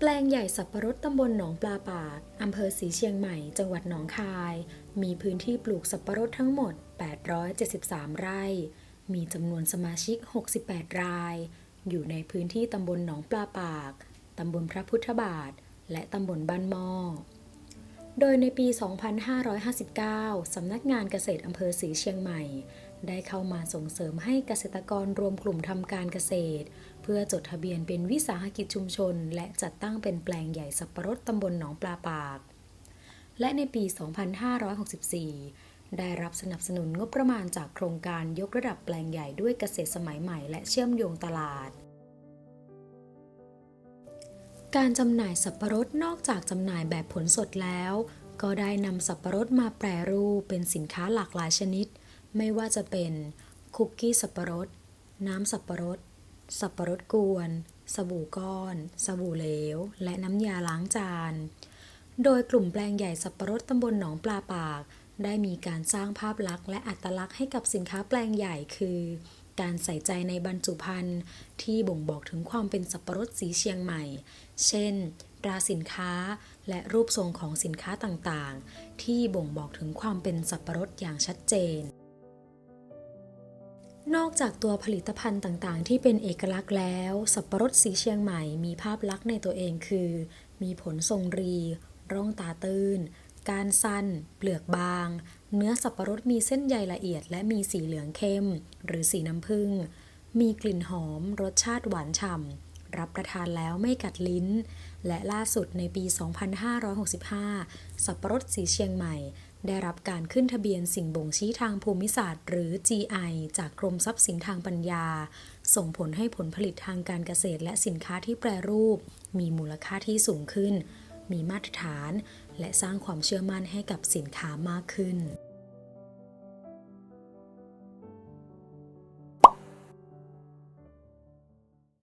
แปลงใหญ่สับปะรดตำบลหนองปลาปาก อำเภอสีเชียงใหม่ จังหวัดหนองคาย มีพื้นที่ปลูกสับปะรดทั้งหมด 873 ไร่ มีจำนวนสมาชิก 68 ราย อยู่ในพื้นที่ตำบลหนองปลาปาก ตำบลพระพุทธบาท และตำบลบ้านหม้อ โดยในปี 2559 สำนักงานเกษตรอำเภอสีเชียงใหม่ ได้เข้ามาส่งเสริมให้เกษตรกรรวมกลุ่มทำการเกษตร เพื่อจดทะเบียนเป็นวิสาหกิจชุมชน และจัดตั้งเป็นแปลงใหญ่สับปะรดตำบลหนองปลาปาก และในปี 2564 ได้รับสนับสนุนงบประมาณจากโครงการยกระดับแปลงใหญ่ด้วยเกษตรสมัยใหม่ และเชื่อมโยงตลาด การจำหน่ายสับปะรดนอกจากจำหน่ายแบบผลสดแล้ว ก็ได้นำสับปะรดมาแปรรูปเป็นสินค้าหลากหลายชนิด ไม่ว่าจะเป็นคุกกี้สับปะรด น้ำสับปะรด สับปะรดกวน สบู่ก้อน สบู่เหลว และน้ำยาล้างจาน โดยกลุ่มแปลงใหญ่สับปะรดตำบลหนองปลาปาก ได้มีการสร้างภาพลักษณ์และอัตลักษณ์ให้กับสินค้าแปลงใหญ่คือ การใส่ใจในบรรจุภัณฑ์ที่บ่งบอกถึงความเป็นสับปะรดสีเชียงใหม่ เช่นตราสินค้าและรูปทรงของสินค้าต่างๆ ที่บ่งบอกถึงความเป็นสับปะรดอย่างชัดเจน นอกจากตัวผลิตภัณฑ์ต่างๆ ที่เป็นเอกลักษณ์แล้ว สับปะรดสีเชียงใหม่มีภาพลักษณ์ในตัวเองคือ มีผลทรงรี ร่องตาตื้น การสั้น เปลือกบาง เนื้อสับปะรดมีเส้นใยละเอียด และมีสีเหลืองเข้ม หรือสีน้ำผึ้ง มีกลิ่นหอม รสชาติหวานฉ่ำ รับประทานแล้วไม่กัดลิ้น และล่าสุดในปี 2565 สับปะรดสีเชียงใหม่ ได้รับการขึ้นทะเบียนสิ่งบ่งชี้ทางภูมิศาสตร์ หรือ GI จากกรมทรัพย์สินทางปัญญา ส่งผลให้ผลผลิตทางการเกษตรและสินค้าที่แปรรูป มีมูลค่าที่สูงขึ้น มีมาตรฐาน และสร้างความเชื่อมั่นให้กับสินค้ามากขึ้น